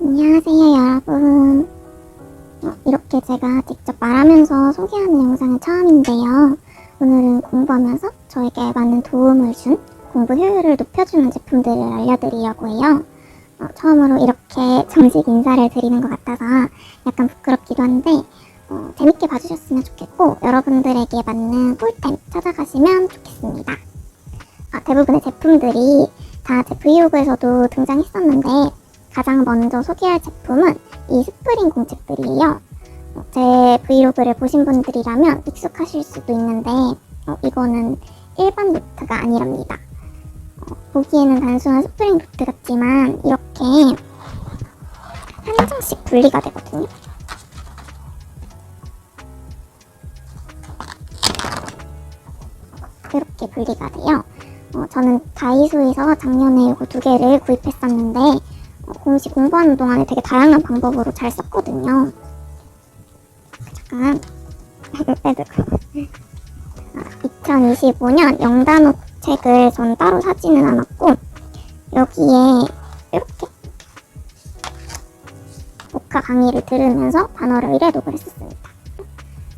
안녕하세요, 여러분. 어, 이렇게 제가 직접 말하면서 소개하는 영상은 처음인데요. 오늘은 공부하면서 저에게 많은 도움을 준 공부 효율을 높여주는 제품들을 알려드리려고 해요. 어, 처음으로 이렇게 정식 인사를 드리는 것 같아서 약간 부끄럽기도 한데 어, 재밌게 봐주셨으면 좋겠고 여러분들에게 맞는 꿀템 찾아가시면 좋겠습니다. 아, 대부분의 제품들이 다 제 브이로그에서도 등장했었는데 가장 먼저 소개할 제품은 이 스프링 공책들이에요. 어, 제 브이로그를 보신 분들이라면 익숙하실 수도 있는데 어, 이거는 일반 노트가 아니랍니다. 어, 보기에는 단순한 스프링 노트 같지만 이렇게 한 장씩 분리가 되거든요. 이렇게 분리가 돼요. 어, 저는 다이소에서 작년에 이거 두 개를 구입했었는데 어, 공시 공부하는 동안에 되게 다양한 방법으로 잘 썼거든요. 잠깐 빼들고 2025년 영단어 책을 전 따로 사지는 않았고 여기에 이렇게 복화 강의를 들으면서 단어를 일해독을 했었습니다.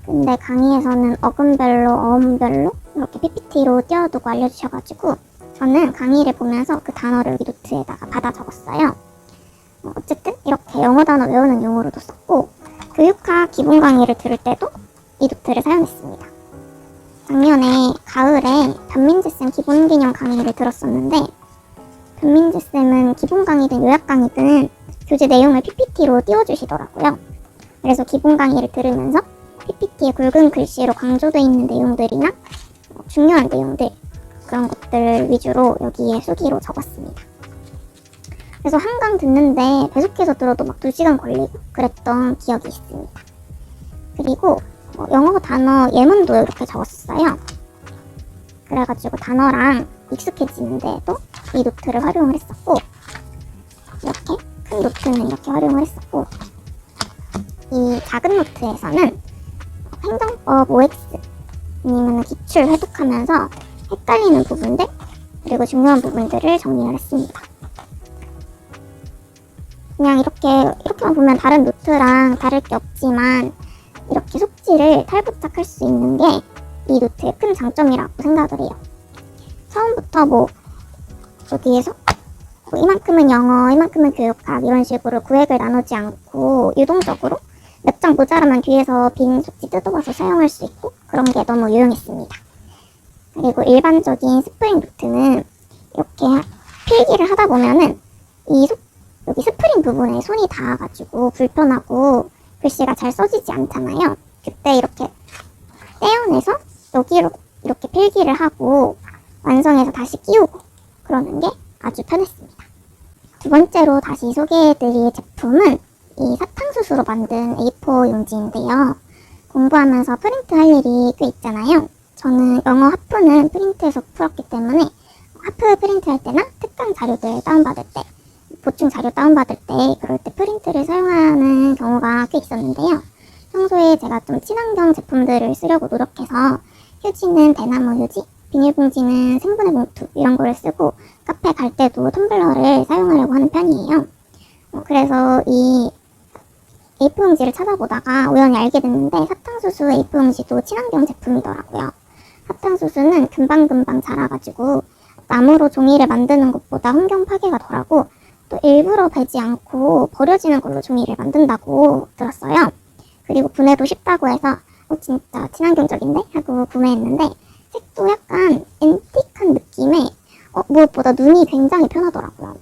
근데 강의에서는 어근별로 어음별로 이렇게 PPT로 띄워두고 알려주셔가지고 저는 강의를 보면서 그 단어를 여기 노트에다가 받아 적었어요. 어, 어쨌든 이렇게 영어 단어 외우는 용어로도 썼고 교육학 기본 강의를 들을 때도 이 노트를 사용했습니다. 작년에 가을에 변민재쌤 기본 개념 강의를 들었었는데 변민재쌤은 기본 강의든 요약 강의든 교재 내용을 PPT로 띄워주시더라고요. 그래서 기본 강의를 들으면서 PPT에 굵은 글씨로 강조되어 있는 내용들이나 어, 중요한 내용들 그런 것들 위주로 여기에 수기로 적었습니다. 그래서 한강 듣는데 계속해서 들어도 막 2시간 걸리고 그랬던 기억이 있습니다. 그리고 어, 영어 단어 예문도 이렇게 적었어요. 그래가지고 단어랑 익숙해지는데도 이 노트를 활용을 했었고 이렇게 큰 노트는 이렇게 활용을 했었고 이 작은 노트에서는 행정법 OX 아니면 기출 회독하면서 헷갈리는 부분들 그리고 중요한 부분들을 정리를 했습니다. 그냥 이렇게 이렇게만 보면 다른 노트랑 다를 게 없지만 이렇게 속지를 탈부착할 수 있는 게 이 노트의 큰 장점이라고 생각을 해요. 처음부터 뭐 여기에서 뭐 이만큼은 영어, 이만큼은 교육학 이런 식으로 구획을 나누지 않고 유동적으로 몇 장 모자라면 뒤에서 빈 속지 뜯어봐서 사용할 수 있고 그런 게 너무 유용했습니다. 그리고 일반적인 스프링 노트는 이렇게 필기를 하다 보면은 이 속, 여기 스프링 부분에 손이 닿아가지고 불편하고 글씨가 잘 써지지 않잖아요. 그때 이렇게 떼어내서 여기로 이렇게 필기를 하고 완성해서 다시 끼우고 그러는 게 아주 편했습니다. 두 번째로 다시 소개해드릴 제품은 이 사탕수수로 만든 A4 용지인데요. 공부하면서 프린트 할 일이 꽤 있잖아요. 저는 영어 하프는 프린트해서 풀었기 때문에 하프 프린트 할 때나 특강 자료들 다운받을 때, 보충 자료 다운받을 때 그럴 때 프린트를 사용하는 경우가 꽤 있었는데요. 평소에 제가 좀 친환경 제품들을 쓰려고 노력해서 휴지는 대나무 휴지, 비닐봉지는 생분해 봉투 이런 거를 쓰고 카페 갈 때도 텀블러를 사용하려고 하는 편이에요. 어, 그래서 이 A4 용지를 찾아보다가 우연히 알게 됐는데 사탕수수 A4 용지도 친환경 제품이더라고요. 사탕수수는 금방금방 자라가지고 나무로 종이를 만드는 것보다 환경 파괴가 덜하고 또 일부러 베지 않고 버려지는 걸로 종이를 만든다고 들었어요. 그리고 분해도 쉽다고 해서 어, 진짜 친환경적인데? 하고 구매했는데 색도 약간 앤틱한 느낌에 어, 무엇보다 눈이 굉장히 편하더라고요.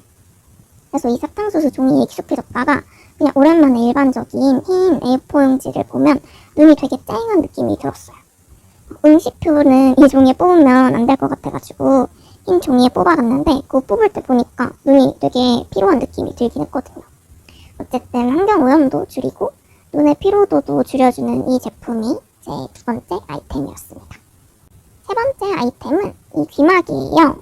그래서 이 사탕수수 종이에 익숙해졌다가 그냥 오랜만에 일반적인 흰 A4 용지를 보면 눈이 되게 쨍한 느낌이 들었어요. 응시표는 이 종이에 뽑으면 안 될 것 같아가지고 흰 종이에 뽑아갔는데 그거 뽑을 때 보니까 눈이 되게 피로한 느낌이 들긴 했거든요. 어쨌든 환경 오염도 줄이고 눈의 피로도도 줄여주는 이 제품이 제 두 번째 아이템이었습니다. 세 번째 아이템은 이 귀마개예요.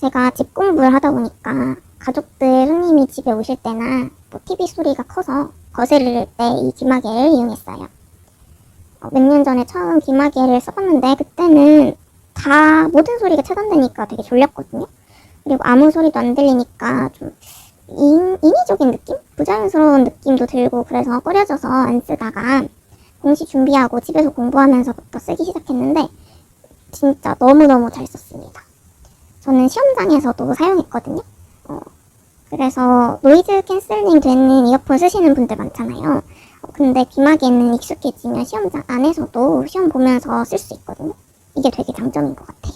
제가 집 공부를 하다 보니까 가족들 손님이 집에 오실 때나 뭐 TV 소리가 커서 거스를 때이 귀마개를 이용했어요. 어, 몇년 전에 처음 귀마개를 써봤는데 그때는 다 모든 소리가 차단되니까 되게 졸렸거든요. 그리고 아무 소리도 안 들리니까 좀 인, 인위적인 느낌? 부자연스러운 느낌도 들고 그래서 꺼려져서 안 쓰다가 공시 준비하고 집에서 공부하면서부터 쓰기 시작했는데 진짜 너무너무 잘 썼습니다. 저는 시험장에서도 사용했거든요. 어, 그래서 노이즈 캔슬링 되는 이어폰 쓰시는 분들 많잖아요. 어, 근데 귀마개는 익숙해지면 시험장 안에서도 시험 보면서 쓸 수 있거든요. 이게 되게 장점인 것 같아요.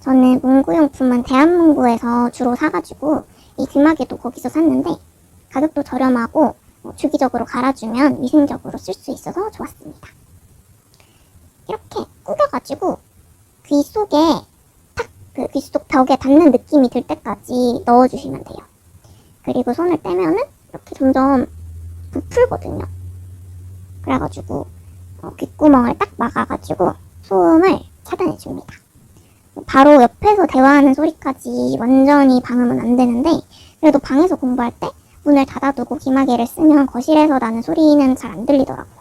저는 문구용품은 대한문구에서 주로 사가지고 이 귀마개도 거기서 샀는데 가격도 저렴하고 어, 주기적으로 갈아주면 위생적으로 쓸 수 있어서 좋았습니다. 이렇게 꾸겨가지고 귀 속에 탁그 귀 속 벽에 닿는 느낌이 들 때까지 넣어주시면 돼요. 그리고 손을 떼면은 이렇게 점점 부풀거든요. 그래가지고 어, 귓구멍을 딱 막아가지고 소음을 차단해줍니다. 바로 옆에서 대화하는 소리까지 완전히 방음은 안 되는데 그래도 방에서 공부할 때 문을 닫아두고 귀마개를 쓰면 거실에서 나는 소리는 잘 안 들리더라고요.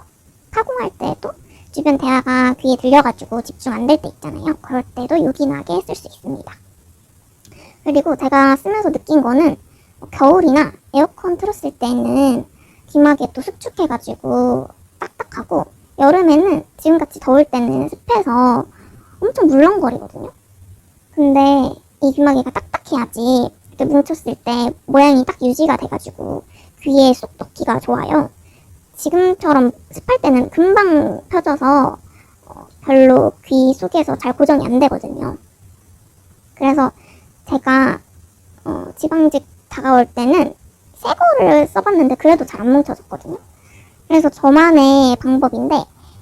타공할 때도 주변 대화가 귀에 들려가지고 집중 안 될 때 있잖아요. 그럴 때도 요긴하게 쓸 수 있습니다. 그리고 제가 쓰면서 느낀 거는 겨울이나 에어컨 틀었을 때는 귀마개 또 수축해가지고 딱딱하고 여름에는 지금같이 더울 때는 습해서 엄청 물렁거리거든요. 근데 이 귀마개가 딱딱해야지 이렇게 뭉쳤을 때 모양이 딱 유지가 돼가지고 귀에 쏙 넣기가 좋아요. 지금처럼 습할 때는 금방 펴져서 어, 별로 귀 속에서 잘 고정이 안 되거든요. 그래서 제가 어, 지방직 다가올 때는 새 거를 써봤는데 그래도 잘 안 뭉쳐졌거든요. 그래서 저만의 방법인데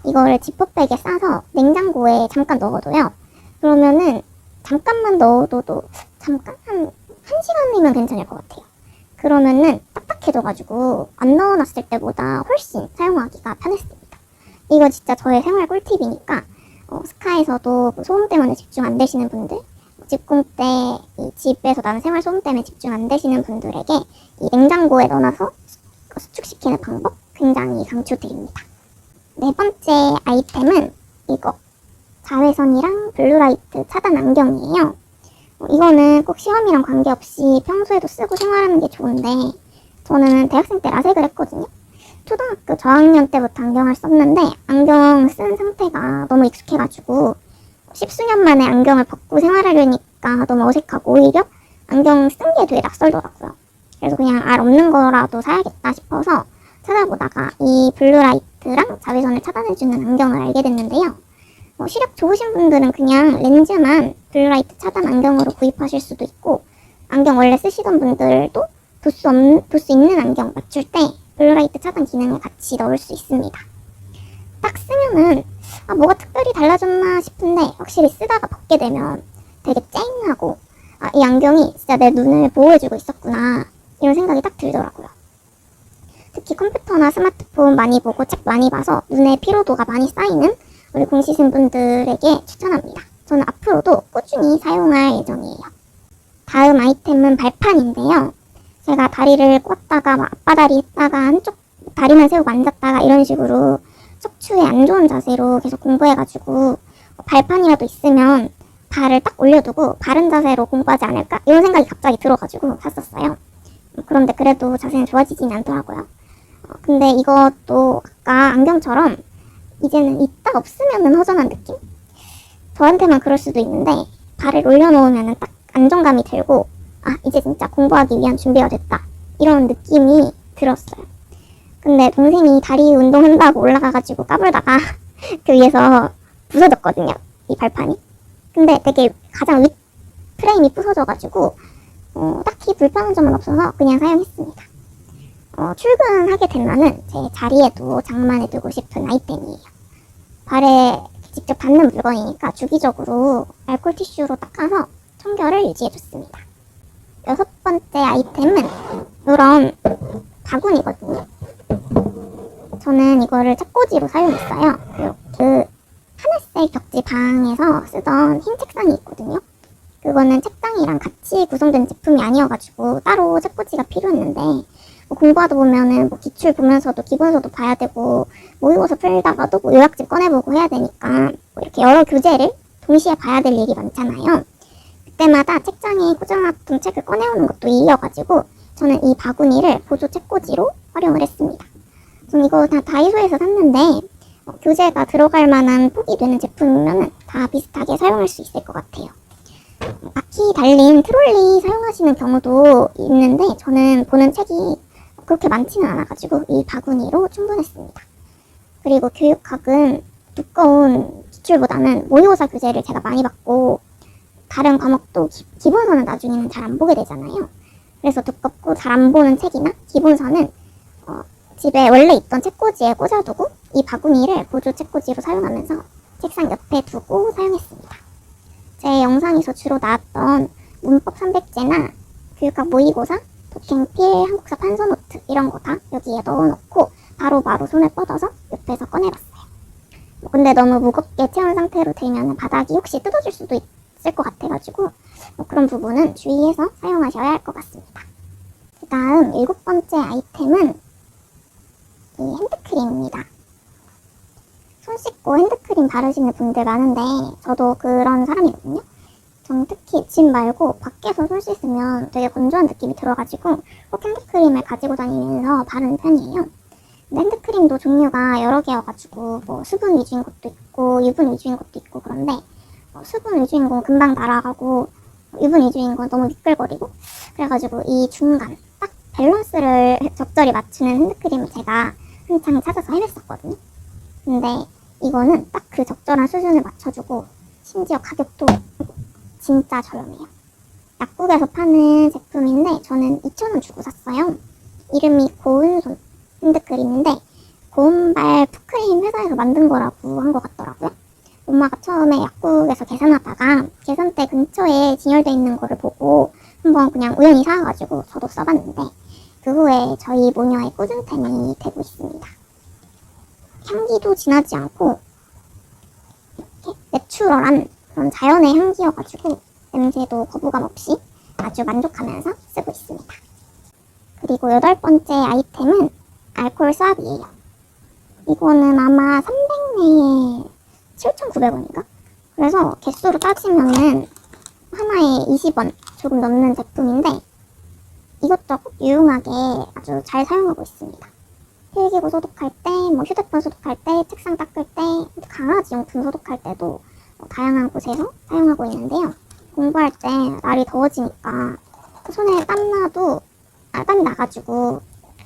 이거를 지퍼백에 싸서 냉장고에 잠깐 넣어둬요. 그러면은 잠깐만 넣어둬도 잠깐 한, 한 시간이면 괜찮을 것 같아요. 그러면은 딱딱해져가지고 안 넣어놨을 때보다 훨씬 사용하기가 편했습니다. 이거 진짜 저의 생활 꿀팁이니까 어, 스카에서도 그 소음 때문에 집중 안 되시는 분들 집공 때이 집에서 나는 생활 소음 때문에 집중 안 되시는 분들에게 이 냉장고에 넣어놔서 수- 수축시키는 방법 굉장히 강추드립니다. 네 번째 아이템은 이거 자외선이랑 블루라이트 차단 안경이에요. 어, 이거는 꼭 시험이랑 관계없이 평소에도 쓰고 생활하는 게 좋은데 저는 대학생 때 라섹을 했거든요. 초등학교 저학년 때부터 안경을 썼는데 안경 쓴 상태가 너무 익숙해가지고 십수년 만에 안경을 벗고 생활하려니까 너무 어색하고 오히려 안경 쓴 게 되게 낯설더라고요. 그래서 그냥 알 없는 거라도 사야겠다 싶어서 찾아보다가 이 블루라이트랑 자외선을 차단해주는 안경을 알게 됐는데요. 뭐 시력 좋으신 분들은 그냥 렌즈만 블루라이트 차단 안경으로 구입하실 수도 있고 안경 원래 쓰시던 분들도 없, 도수 있는 안경 맞출 때 블루라이트 차단 기능을 같이 넣을 수 있습니다. 딱 쓰면은 아, 뭐가 특별히 달라졌나 싶은데 확실히 쓰다가 벗게 되면 되게 쨍하고 아, 이 안경이 진짜 내 눈을 보호해주고 있었구나 이런 생각이 딱 들더라고요. 특히 컴퓨터나 스마트폰 많이 보고 책 많이 봐서 눈의 피로도가 많이 쌓이는 우리 공시생 분들에게 추천합니다. 저는 앞으로도 꾸준히 사용할 예정이에요. 다음 아이템은 발판인데요. 제가 다리를 꽂다가 막 앞바다리 했다가 한쪽 다리만 세우고 앉았다가 이런 식으로 척추에 안 좋은 자세로 계속 공부해가지고 발판이라도 있으면 발을 딱 올려두고 바른 자세로 공부하지 않을까 이런 생각이 갑자기 들어가지고 샀었어요. 그런데 그래도 자세는 좋아지진 않더라고요. 어, 근데 이것도 아까 안경처럼 이제는 있다 없으면은 허전한 느낌? 저한테만 그럴 수도 있는데 발을 올려놓으면은 딱 안정감이 들고 아 이제 진짜 공부하기 위한 준비가 됐다 이런 느낌이 들었어요. 근데 동생이 다리 운동한다고 올라가가지고 까불다가 그 위에서 부서졌거든요. 이 발판이. 근데 되게 가장 윗 프레임이 부서져가지고 어, 딱히 불편한 점은 없어서 그냥 사용했습니다. 어, 출근하게 되면은 제 자리에도 장만해 두고 싶은 아이템이에요. 발에 직접 닿는 물건이니까 주기적으로 알콜 티슈로 닦아서 청결을 유지해 줬습니다. 여섯 번째 아이템은 이런 바구니거든요. 저는 이거를 책꽂이로 사용했어요. 그, 그 하늘색 벽지 방에서 쓰던 흰 책상이 있거든요. 그거는 책상이랑 같이 구성된 제품이 아니어가지고 따로 책꽂이가 필요했는데 뭐 공부하다 보면은 뭐 기출 보면서도 기본서도 봐야 되고 모의고사 풀다가도 뭐 요약집 꺼내보고 해야 되니까 뭐 이렇게 여러 교재를 동시에 봐야 될 일이 많잖아요. 그때마다 책장에 꽂아놨던 책을 꺼내오는 것도 일이어가지고 저는 이 바구니를 보조 책꽂이로 활용을 했습니다. 전 이거 다 다이소에서 샀는데 어, 교재가 들어갈 만한 폭이 되는 제품이면 다 비슷하게 사용할 수 있을 것 같아요. 바퀴 달린 트롤리 사용하시는 경우도 있는데 저는 보는 책이 그렇게 많지는 않아가지고 이 바구니로 충분했습니다. 그리고 교육학은 두꺼운 기출보다는 모의고사 교재를 제가 많이 받고 다른 과목도 기, 기본서는 나중에는 잘 안 보게 되잖아요. 그래서 두껍고 잘 안 보는 책이나 기본서는 어, 집에 원래 있던 책꽂이에 꽂아두고 이 바구니를 보조 책꽂이로 사용하면서 책상 옆에 두고 사용했습니다. 제 영상에서 주로 나왔던 문법 300제나 교육학 모의고사, 독행필, 한국사 판서노트 이런 거 다 여기에 넣어놓고 바로바로 손을 뻗어서 옆에서 꺼내봤어요. 뭐 근데 너무 무겁게 채운 상태로 되면 바닥이 혹시 뜯어질 수도 있을 것 같아가지고 뭐 그런 부분은 주의해서 사용하셔야 할 것 같습니다. 그 다음 일곱 번째 아이템은 이 핸드크림입니다. 손 씻고 핸드크림 바르시는 분들 많은데 저도 그런 사람이거든요. 전 특히 집 말고 밖에서 손 씻으면 되게 건조한 느낌이 들어가지고 꼭 핸드크림을 가지고 다니면서 바르는 편이에요. 핸드크림도 종류가 여러 개여가지고 뭐 수분 위주인 것도 있고 유분 위주인 것도 있고 그런데 어, 수분 위주인 건 금방 날아가고 유분 위주인 건 너무 미끌거리고 그래가지고 이 중간 딱 밸런스를 적절히 맞추는 핸드크림을 제가 한창 찾아서 헤맸었거든요. 근데 이거는 딱 그 적절한 수준을 맞춰주고 심지어 가격도 진짜 저렴해요. 약국에서 파는 제품인데 저는 2,000원 주고 샀어요. 이름이 고운손 핸드크림인데 고운발 푸크림 회사에서 만든 거라고 한 것 같더라고요. 엄마가 처음에 약국에서 계산하다가 계산대 근처에 진열돼 있는 거를 보고 한번 그냥 우연히 사와가지고 저도 써봤는데 그 후에 저희 모녀의 꾸준템이 되고 있습니다. 향기도 진하지 않고 이렇게 내추럴한 그런 자연의 향기여가지고 냄새도 거부감 없이 아주 만족하면서 쓰고 있습니다. 그리고 여덟 번째 아이템은 알코올 수압이에요. 이거는 아마 300내에 7,900원인가? 그래서 개수로 따지면은 하나에 20원 조금 넘는 제품인데 이것저것 유용하게 아주 잘 사용하고 있습니다. 필기구 소독할 때, 뭐 휴대폰 소독할 때, 책상 닦을 때, 강아지 용품 소독할 때도 뭐 다양한 곳에서 사용하고 있는데요. 공부할 때 날이 더워지니까 손에 땀 나도 아, 땀이 나가지고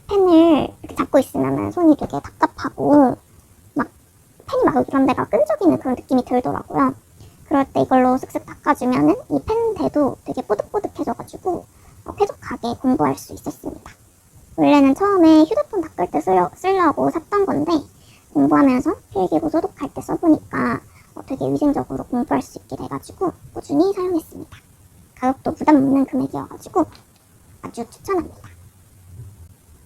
펜을 이렇게 잡고 있으면 손이 되게 답답하고 막 펜이 막 이런 데가 끈적이는 그런 느낌이 들더라고요. 그럴 때 이걸로 쓱쓱 닦아주면은 이 펜대도 되게 뽀득뽀득해져가지고 어, 쾌적하게 공부할 수 있었습니다. 원래는 처음에 휴대폰 닦을 때 쓰려, 쓰려고 샀던 건데 공부하면서 필기구 소독할 때 써보니까 어, 되게 위생적으로 공부할 수 있게 돼가지고 꾸준히 사용했습니다. 가격도 부담 없는 금액이어가지고 아주 추천합니다.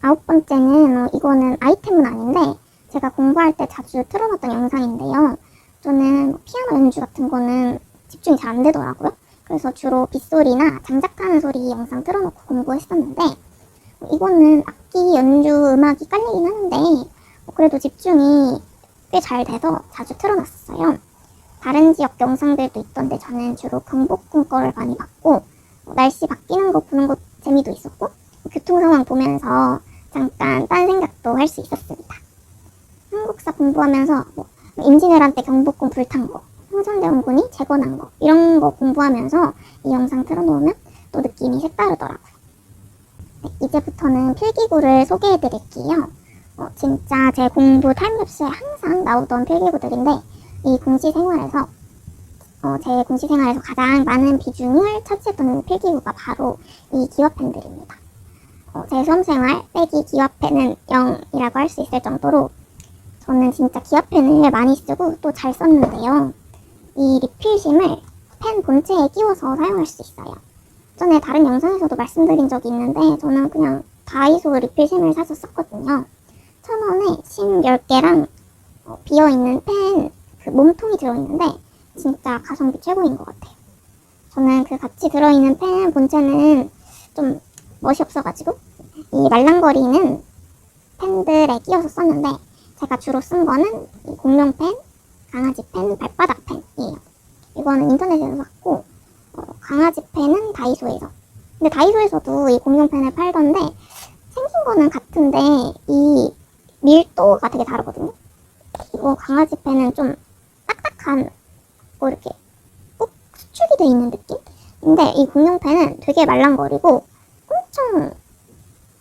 아홉 번째는 어, 이거는 아이템은 아닌데 제가 공부할 때 자주 틀어놨던 영상인데요. 저는 뭐 피아노 연주 같은 거는 집중이 잘 안 되더라고요. 그래서 주로 빗소리나 장작하는 소리 영상 틀어놓고 공부했었는데 이거는 악기 연주 음악이 깔리긴 하는데 뭐 그래도 집중이 꽤 잘 돼서 자주 틀어놨어요. 다른 지역 영상들도 있던데 저는 주로 경복궁 거를 많이 봤고 뭐 날씨 바뀌는 거 보는 것 재미도 있었고 교통 상황 보면서 잠깐 딴 생각도 할 수 있었습니다. 한국사 공부하면서 뭐 임진왜란 때 경복궁 불탄 거, 흥선대원군이 재건한 거 이런 거 공부하면서 이 영상 틀어놓으면 또 느낌이 색다르더라고요. 네, 이제부터는 필기구를 소개해드릴게요. 어, 진짜 제 공부 타임랩스에 항상 나오던 필기구들인데 이 공시 생활에서 어, 제 공시 생활에서 가장 많은 비중을 차지했던 필기구가 바로 이 기업펜들입니다. 어, 제 수험생활 빼기 기업펜은 0이라고 할 수 있을 정도로 저는 진짜 기업펜을 많이 쓰고 또 잘 썼는데요. 이 리필심을 펜 본체에 끼워서 사용할 수 있어요. 전에 다른 영상에서도 말씀드린 적이 있는데 저는 그냥 다이소 리필심을 사서 썼거든요. 천 원에 심 10개랑 어, 비어있는 펜그 몸통이 들어있는데 진짜 가성비 최고인 것 같아요. 저는 그 같이 들어있는 펜 본체는 좀 멋이 없어가지고 이 말랑거리는 펜들에 끼워서 썼는데 제가 주로 쓴 거는 이 공룡펜, 강아지 펜, 발바닥 펜이에요. 이거는 인터넷에서 샀고 어, 강아지 펜은 다이소에서 근데 다이소에서도 이 공룡 펜을 팔던데 생긴 거는 같은데 이 밀도가 되게 다르거든요. 이거 강아지 펜은 좀 딱딱한 뭐 이렇게 꾹 수축이 돼 있는 느낌? 근데 이 공룡 펜은 되게 말랑거리고 엄청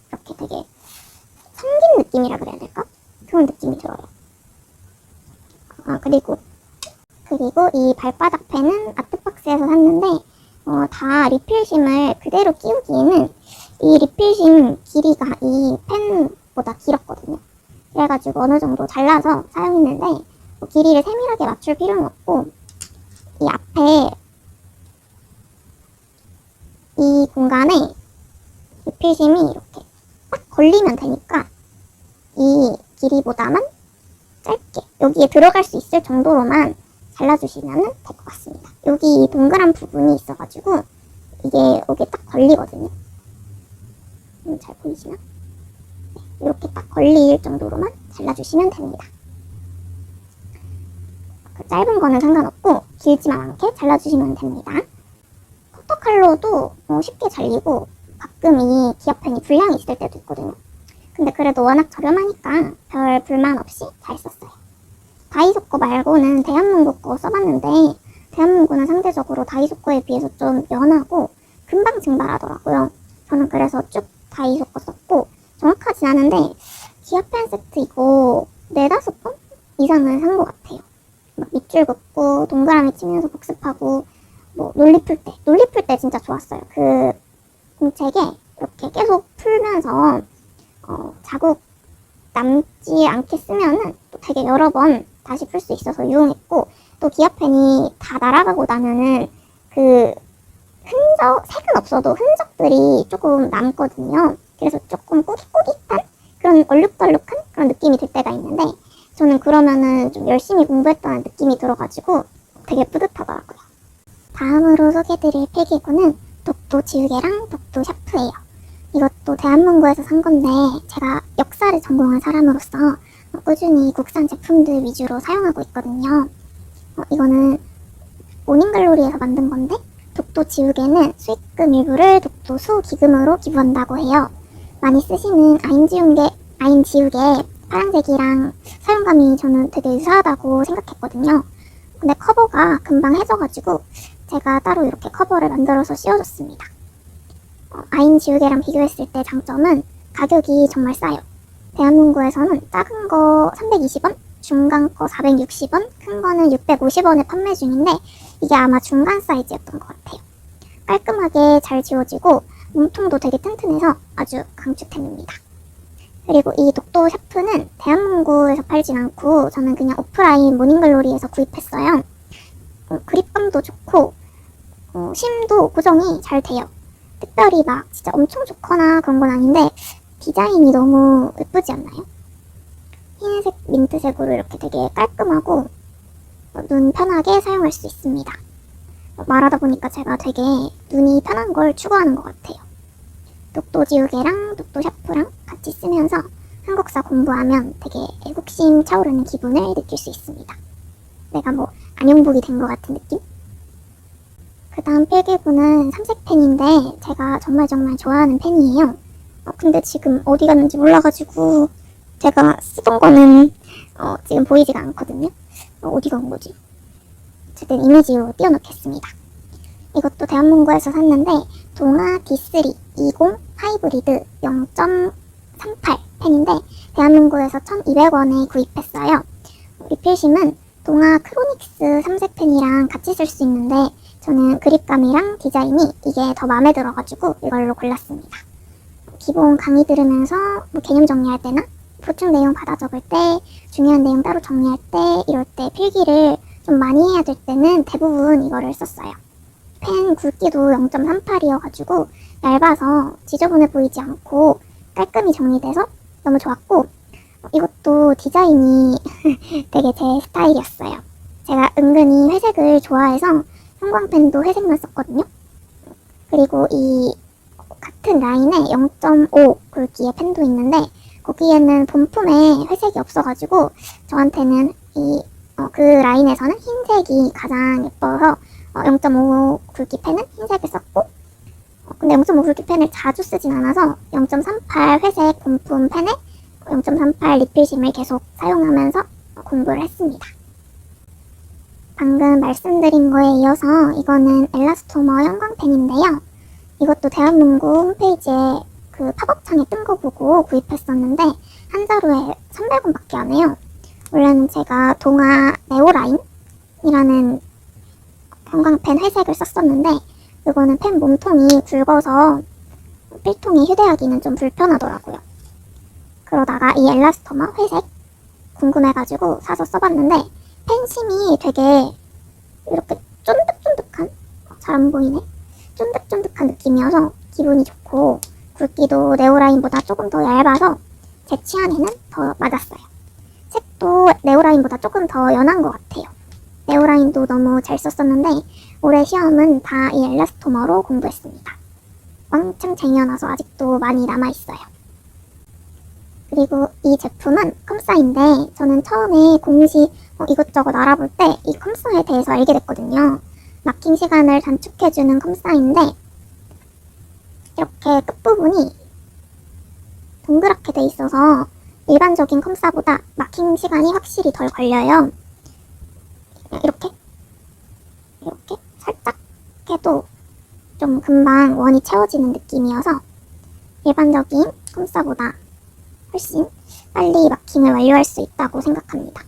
이렇게 되게 삼긴 느낌이라 그래야 될까? 그런 느낌이 들어요. 아 그리고 그리고 이 발바닥 펜은 아트박스에서 샀는데 어, 다 리필심을 그대로 끼우기에는 이 리필심 길이가 이 펜보다 길었거든요. 그래가지고 어느 정도 잘라서 사용했는데 뭐 길이를 세밀하게 맞출 필요는 없고 이 앞에 이 공간에 리필심이 이렇게 딱 걸리면 되니까 이 길이보다만 짧게 여기에 들어갈 수 있을 정도로만 잘라주시면 될 것 같습니다. 여기 이 동그란 부분이 있어가지고 이게 여기 딱 걸리거든요. 음, 잘 보이시나? 네, 이렇게 딱 걸릴 정도로만 잘라주시면 됩니다. 그 짧은 거는 상관없고 길지만 않게 잘라주시면 됩니다. 포토칼로도 어, 쉽게 잘리고 가끔 이 기압펜이 불량이 있을 때도 있거든요. 근데 그래도 워낙 저렴하니까 별 불만 없이 잘 썼어요. 다이소 거 말고는 대한민국 거 써봤는데 대한민국은 상대적으로 다이소 거에 비해서 좀 연하고 금방 증발하더라고요. 저는 그래서 쭉 다이소 거 썼고 정확하진 않은데 기아펜 세트 이거 네다섯 번 이상을 산것 같아요. 막 밑줄 긋고 동그라미 치면서 복습하고 뭐 논리 풀 때, 논리 풀 때 진짜 좋았어요. 그 공책에 이렇게 계속 풀면서 어, 자국 남지 않게 쓰면은 또 되게 여러 번 다시 풀 수 있어서 유용했고 또 기아펜이 다 날아가고 나면은 그 흔적 색은 없어도 흔적들이 조금 남거든요. 그래서 조금 꾸깃꾸깃한 그런 얼룩덜룩한 그런 느낌이 들 때가 있는데 저는 그러면은 좀 열심히 공부했다는 느낌이 들어가지고 되게 뿌듯하더라고요. 다음으로 소개드릴 필기구는 독도 지우개랑 독도 샤프예요. 이것도 대한문고에서 산 건데 제가 역사를 전공한 사람으로서 어, 꾸준히 국산 제품들 위주로 사용하고 있거든요. 어, 이거는 모닝글로리에서 만든 건데 독도 지우개는 수익금 일부를 독도 수기금으로 기부한다고 해요. 많이 쓰시는 아인 지우개, 아인 지우개 파란색이랑 사용감이 저는 되게 유사하다고 생각했거든요. 근데 커버가 금방 해져가지고 제가 따로 이렇게 커버를 만들어서 씌워줬습니다. 어, 아인 지우개랑 비교했을 때 장점은 가격이 정말 싸요. 대한민국에서는 작은 거 320원, 중간 거 460원, 큰 거는 650원에 판매 중인데 이게 아마 중간 사이즈였던 것 같아요. 깔끔하게 잘 지워지고 몸통도 되게 튼튼해서 아주 강추템입니다. 그리고 이 독도 샤프는 대한민국에서 팔진 않고 저는 그냥 오프라인 모닝글로리에서 구입했어요. 어, 그립감도 좋고 어, 심도 고정이 잘 돼요. 특별히 막 진짜 엄청 좋거나 그런 건 아닌데 디자인이 너무 예쁘지 않나요? 흰색 민트색으로 이렇게 되게 깔끔하고 어, 눈 편하게 사용할 수 있습니다. 어, 말하다 보니까 제가 되게 눈이 편한 걸 추구하는 것 같아요. 독도 지우개랑 독도 샤프랑 같이 쓰면서 한국사 공부하면 되게 애국심 차오르는 기분을 느낄 수 있습니다. 내가 뭐 안영복이 된 것 같은 느낌? 그 다음 필기구는 삼색 펜인데 제가 정말 정말 좋아하는 펜이에요. 어, 근데 지금 어디 갔는지 몰라가지고 제가 쓰던 거는 어, 지금 보이지가 않거든요. 어, 어디 간 거지? 어쨌든 이미지로 띄워놓겠습니다. 이것도 대한문고에서 샀는데 동아 D3 20 하이브리드 0.38 펜인데 대한문고에서 1,200원에 구입했어요. 리필심은 동아 크로닉스 삼색 펜이랑 같이 쓸 수 있는데 저는 그립감이랑 디자인이 이게 더 마음에 들어가지고 이걸로 골랐습니다. 기본 강의 들으면서 뭐 개념 정리할 때나 보충 내용 받아 적을 때 중요한 내용 따로 정리할 때 이럴 때 필기를 좀 많이 해야 될 때는 대부분 이거를 썼어요. 펜 굵기도 0.38이어가지고 얇아서 지저분해 보이지 않고 깔끔히 정리돼서 너무 좋았고 이것도 디자인이 되게 제 스타일이었어요. 제가 은근히 회색을 좋아해서 형광펜도 회색만 썼거든요. 그리고 이 같은 라인에 0.5 굵기의 펜도 있는데 거기에는 본품에 회색이 없어가지고 저한테는 이 어, 그 라인에서는 흰색이 가장 예뻐서 어, 0.5 굵기 펜은 흰색을 썼고 어, 근데 0.5 굵기 펜을 자주 쓰진 않아서 0.38 회색 본품 펜에 0.38 리필심을 계속 사용하면서 공부를 했습니다. 방금 말씀드린 거에 이어서 이거는 엘라스토머 형광펜인데요. 이것도 대한민국 홈페이지에 그 팝업창에 뜬 거 보고 구입했었는데 한 자루에 300원밖에 안 해요. 원래는 제가 동아 네오라인이라는 형광펜 회색을 썼었는데 그거는 펜 몸통이 굵어서 필통에 휴대하기는 좀 불편하더라고요. 그러다가 이 엘라스토머 회색 궁금해가지고 사서 써봤는데 펜심이 되게 이렇게 쫀득쫀득한 어, 잘안 보이네 쫀득쫀득한 느낌이어서 기분이 좋고 굵기도 네오라인보다 조금 더 얇아서 제 취향에는 더 맞았어요. 색도 네오라인보다 조금 더 연한 것 같아요. 네오라인도 너무 잘 썼었는데 올해 시험은 다 이 엘라스토머로 공부했습니다. 왕창 쟁여놔서 아직도 많이 남아있어요. 그리고 이 제품은 컴사인데 저는 처음에 공시 어, 이것저것 알아볼 때 이 컴사에 대해서 알게 됐거든요. 마킹 시간을 단축해주는 컴사인데 이렇게 끝부분이 동그랗게 돼 있어서 일반적인 컴사보다 마킹 시간이 확실히 덜 걸려요. 이렇게 이렇게 살짝 해도 좀 금방 원이 채워지는 느낌이어서 일반적인 컴사보다 훨씬 빨리 마킹을 완료할 수 있다고 생각합니다.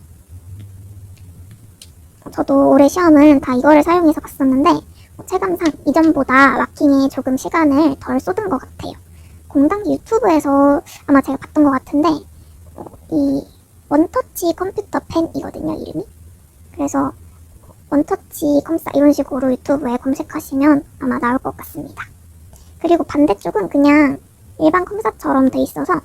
저도 올해 시험은 다 이거를 사용해서 봤었는데 어, 체감상 이전보다 마킹에 조금 시간을 덜 쏟은 것 같아요. 공단기 유튜브에서 아마 제가 봤던 것 같은데 어, 이 원터치 컴퓨터 펜이거든요 이름이. 그래서 원터치 컴사 이런 식으로 유튜브에 검색하시면 아마 나올 것 같습니다. 그리고 반대쪽은 그냥 일반 컴사처럼 돼 있어서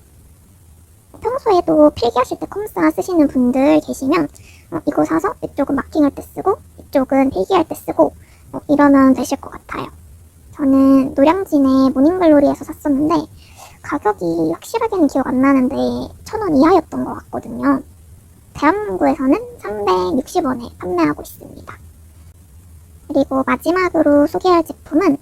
평소에도 필기하실 때 컴사 쓰시는 분들 계시면 어, 이거 사서 이쪽은 마킹할 때 쓰고 이쪽은 필기할 때 쓰고 어, 이러면 되실 것 같아요. 저는 노량진의 모닝글로리에서 샀었는데 가격이 확실하게는 기억 안 나는데 천 원 이하였던 것 같거든요. 대한민국에서는 360원에 판매하고 있습니다. 그리고 마지막으로 소개할 제품은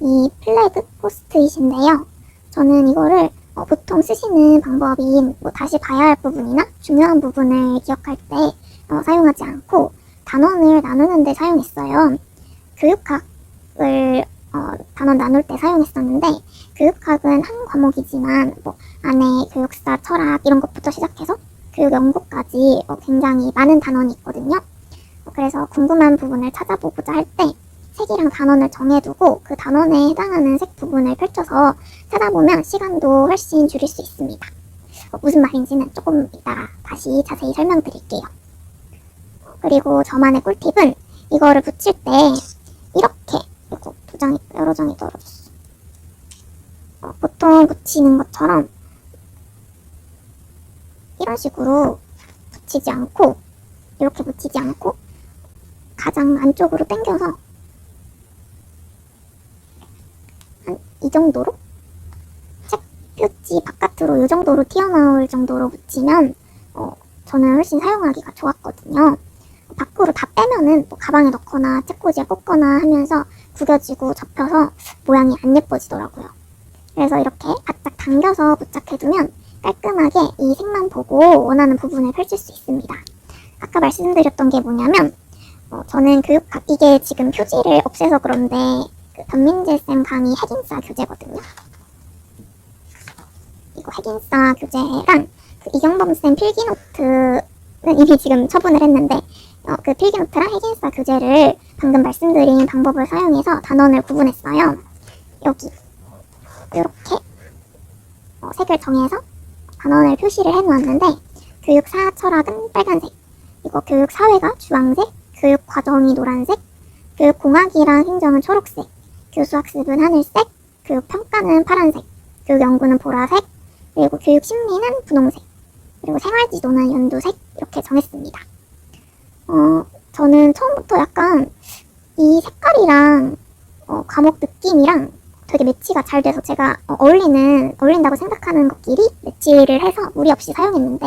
이 플래그 포스트잇인데요. 저는 이거를 어, 보통 쓰시는 방법인 뭐 다시 봐야 할 부분이나 중요한 부분을 기억할 때 어, 사용하지 않고 단원을 나누는 데 사용했어요. 교육학을 어, 단원 나눌 때 사용했었는데 교육학은 한 과목이지만 뭐 안에 교육사, 철학 이런 것부터 시작해서 교육 연구까지 어, 굉장히 많은 단원이 있거든요. 어, 그래서 궁금한 부분을 찾아보고자 할 때 색이랑 단원을 정해두고 그 단원에 해당하는 색 부분을 펼쳐서 찾아보면 시간도 훨씬 줄일 수 있습니다. 어, 무슨 말인지는 조금 이따가 다시 자세히 설명드릴게요. 어, 그리고 저만의 꿀팁은 이거를 붙일 때 이렇게 이거 두 장이 여러 장이 떨어졌어. 어, 보통 붙이는 것처럼 이런 식으로 붙이지 않고 이렇게 붙이지 않고 가장 안쪽으로 당겨서 한이 정도로 책 표지 바깥으로 이 정도로 튀어나올 정도로 붙이면 어, 저는 훨씬 사용하기가 좋았거든요. 밖으로 다 빼면은 뭐 가방에 넣거나 책꽂이에 꽂거나 하면서 구겨지고 접혀서 모양이 안 예뻐지더라고요. 그래서 이렇게 바짝 당겨서 부착해두면 깔끔하게 이 색만 보고 원하는 부분을 펼칠 수 있습니다. 아까 말씀드렸던 게 뭐냐면 어, 저는 교육학 이게 지금 표지를 없애서 그런데 그 변민재 쌤 강의 핵인싸 교재거든요. 이거 핵인싸 교재랑 그 이경범 쌤 필기노트는 이미 지금 처분을 했는데 어, 그 필기노트랑 핵인싸 교재를 방금 말씀드린 방법을 사용해서 단원을 구분했어요. 여기 이렇게 어, 색을 정해서 단원을 표시를 해놓았는데 교육사 철학은 빨간색, 이거 교육사회가 주황색, 교육과정이 노란색, 교육공학이랑 행정은 초록색, 교수학습은 하늘색, 교육평가는 파란색, 교육연구는 보라색, 그리고 교육심리는 분홍색, 그리고 생활지도는 연두색 이렇게 정했습니다. 어, 저는 처음부터 약간 이 색깔이랑 어, 과목 느낌이랑 되게 매치가 잘 돼서 제가 어, 어울리는 어울린다고 생각하는 것끼리 매치를 해서 무리 없이 사용했는데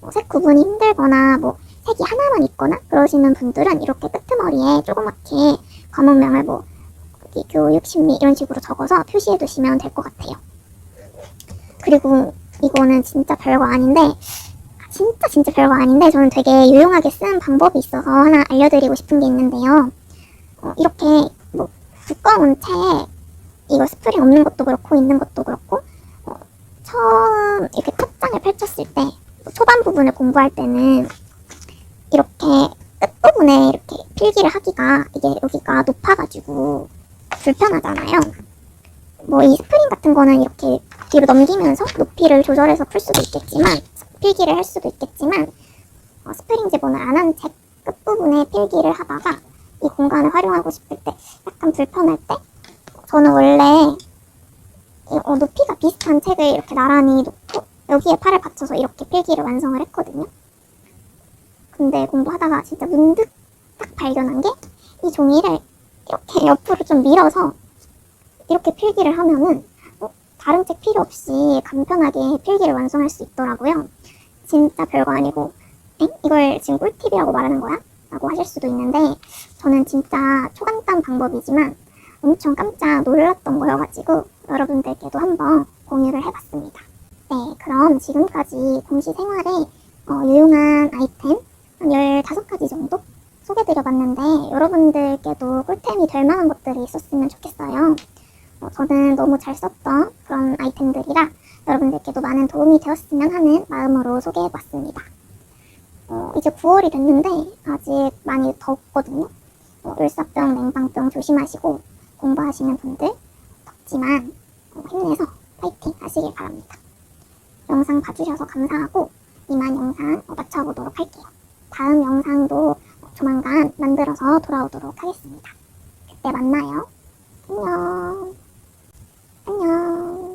뭐 색 구분이 힘들거나 뭐 색이 하나만 있거나 그러시는 분들은 이렇게 끄트머리에 조그맣게 과목명을 뭐 교육 심리 이런 식으로 적어서 표시해 두시면 될 것 같아요. 그리고 이거는 진짜 별거 아닌데 진짜 진짜 별거 아닌데 저는 되게 유용하게 쓰는 방법이 있어서 하나 알려드리고 싶은 게 있는데요. 어, 이렇게 뭐 두꺼운 채에 이거 스프링 없는 것도 그렇고 있는 것도 그렇고 어, 처음 이렇게 첫 장을 펼쳤을 때뭐 초반 부분을 공부할 때는 이렇게 끝부분에 이렇게 필기를 하기가 이게 여기가 높아가지고 불편하잖아요. 뭐 이 스프링 같은 거는 이렇게 뒤로 넘기면서 높이를 조절해서 풀 수도 있겠지만 필기를 할 수도 있겠지만 어, 스프링 제본을 안 한 책 끝부분에 필기를 하다가 이 공간을 활용하고 싶을 때 약간 불편할 때 저는 원래 이, 어, 높이가 비슷한 책을 이렇게 나란히 놓고 여기에 팔을 받쳐서 이렇게 필기를 완성을 했거든요. 근데 공부하다가 진짜 문득 딱 발견한 게 이 종이를 이렇게 옆으로 좀 밀어서 이렇게 필기를 하면은 어, 다른 책 필요 없이 간편하게 필기를 완성할 수 있더라고요. 진짜 별거 아니고 엥? 이걸 지금 꿀팁이라고 말하는 거야? 라고 하실 수도 있는데 저는 진짜 초간단 방법이지만 엄청 깜짝 놀랐던 거여가지고 여러분들께도 한번 공유를 해봤습니다. 네, 그럼 지금까지 공시 생활에 어, 유용한 아이템 한 15가지 정도 소개드려봤는데 여러분들께도 꿀템이 될 만한 것들이 있었으면 좋겠어요. 어, 저는 너무 잘 썼던 그런 아이템들이라 여러분들께도 많은 도움이 되었으면 하는 마음으로 소개해봤습니다. 어, 이제 9월이 됐는데 아직 많이 덥거든요. 어, 울사병, 냉방병 조심하시고 공부하시는 분들 덥지만 어, 힘내서 파이팅 하시길 바랍니다. 영상 봐주셔서 감사하고 이만 영상 어, 마쳐보도록 할게요. 다음 영상도 조만간 만들어서 돌아오도록 하겠습니다. 그때 만나요. 안녕. 안녕.